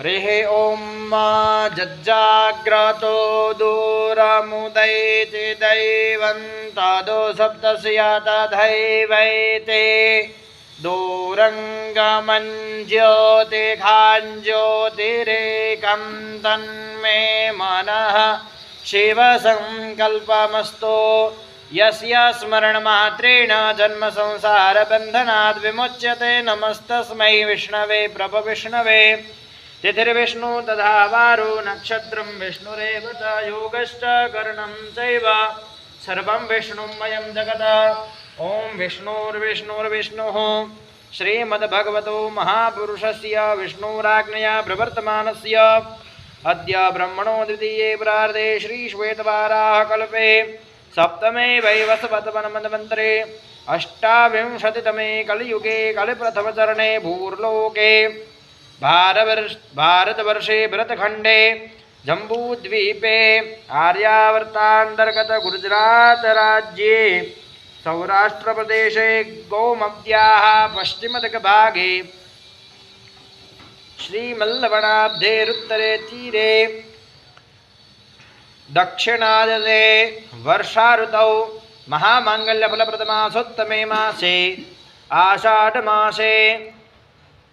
हरिः ॐ जज्जाग्रतो दूरमुदैति दैवं तदो सप्तस्य तथैवैते दूरङ्गमञ्ज्योतिखाञ्ज्योतिरेकं तन्मे मनः। शिवसङ्कल्पमस्तु। यस्य स्मरणमात्रेण जन्मसंसारबन्धनात् विमुच्यते। नमस्तस्मै विष्णवे प्रभविष्णवे तिथिर्विष्णु तथा वारो नक्षत्रं विष्णुरेव च योगश्च करणं चैव। सर्वं विष्णुमयं जगत्। ॐ विष्णुर्विष्णुर्विष्णुः। श्रीमद्भगवतो महापुरुषस्य विष्णुराज्ञया प्रवर्तमानस्य। अद्य ब्रह्मणो द्वितीये प्रार्धे श्रीश्वेतवाराः कल्पे। सप्तमे वैवस्वतवनमन्वन्तरे अष्टाविंशतितमे कलियुगे कलिप्रथमचरणे भूर्लोके। भारवर्ष भारतवर्षे भरतखण्डे, जम्बूद्वीपे, आर्यावर्तान्तर्गत गुजरातराज्ये, सौराष्ट्रप्रदेशे गौमत्याः पश्चिमदिग्भागे श्रीमल्लवनाब्धेरुत्तरे तीरे दक्षिणायने वर्षाऋतौ, महामाङ्गल्यफलप्रदमासोत्तमे मासे, आषाढमासे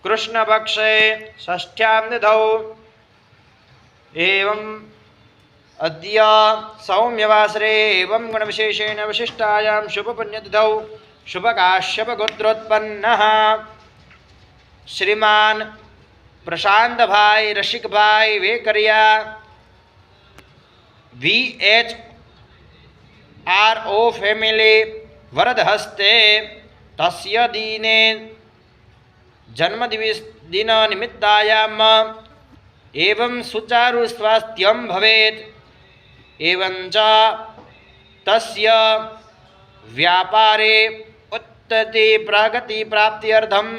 कृष्णपक्षे षष्ठ्यां निधौ। एवम् अद्य सौम्यवासरे एवं गुणविशेषेण विशिष्टायां शुभपुण्यतिथौ। शुभकाश्यपगोत्रोत्पन्नः श्रीमान Prashant bhai Rasik bhai Vekaria, V H R O family, वरदहस्ते, तस्य दीने જન્મદિવિસ દિન નિમિત્તાયામ એવં સુચારુ સ્વાસ્થ્યમ ભવેત એવં ચ તસ્ય વ્યાપારે ઉત્તતિ પ્રગતિ પ્રાપ્ત્યર્થમ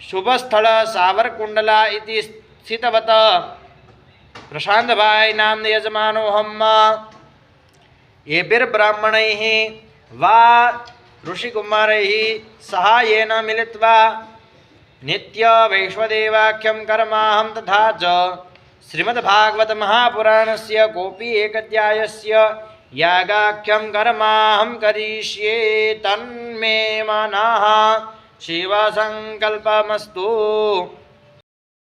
શુભસ્થળ સાવરકુંડલા ઇતિ સ્થિતવત પ્રશાંતભાઈ નામને યજમાનોહમ એભિર્બ્રાહ્મણૈ વા ઋષિકુમારૈ સહાયેન મિલિત્વા मिलित्वा नित्यवैश्वदेवाख्यं कर्माहम तथा च कोपी एक यागाख्यम कर्मा हम करिष्ये तन्मे मना शिवसङ्कल्पमस्तु।